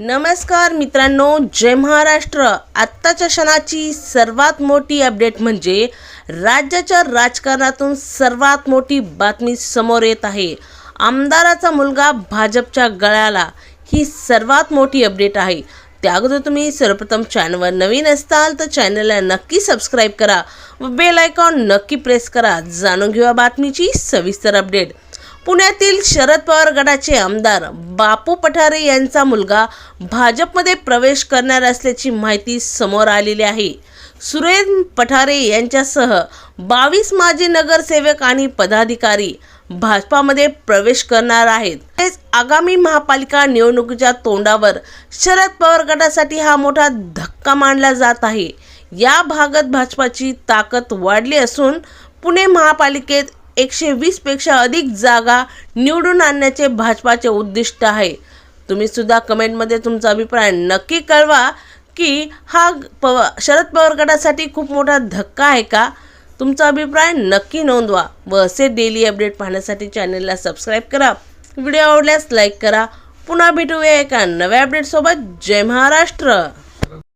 नमस्कार मित्रांनो जय महाराष्ट्र. आत्ताच्या क्षणाची सर्वात मोठी अपडेट म्हणजे राज्याच्या राजकारणातून सर्वात मोठी बातमी समोर येत आहे. आमदाराचा मुलगा भाजपच्या गळ्याला ही सर्वात मोठी अपडेट आहे. त्या अगोदर तुम्ही सर्वप्रथम चॅनलवर नवीन असताल तर चॅनलला नक्की सबस्क्राईब करा व बेल आयकॉन नक्की प्रेस करा. जाणून घेऊया बातमीची सविस्तर अपडेट पुण्यातील शरद पवार गटाचे आमदार बापू पठारे यांचा मुलगा भाजपमध्ये प्रवेश करणार असल्याची माहिती समोर आलेली आहे. सुरेन पठारे यांच्यासह बावीस माजी नगरसेवक आणि पदाधिकारी भाजपामध्ये प्रवेश करणार आहेत. तेच आगामी महापालिका निवडणुकीच्या तोंडावर शरद पवार गटासाठी हा मोठा धक्का मानला जात आहे. या भागात भाजपाची ताकद वाढली असून पुणे महापालिकेत एकशे वीसपेक्षा अधिक जागा निवडून आणण्याचे भाजपाचे उद्दिष्ट आहे. तुम्ही सुद्धा कमेंटमध्ये तुमचा अभिप्राय नक्की कळवा की हा पव शरद पवार गटासाठी खूप मोठा धक्का आहे का? तुमचा अभिप्राय नक्की नोंदवा व असे डेली अपडेट पाहण्यासाठी चॅनलला सबस्क्राईब करा. व्हिडिओ आवडल्यास लाईक करा. पुन्हा भेटूया एका नव्या अपडेटसोबत जय महाराष्ट्र!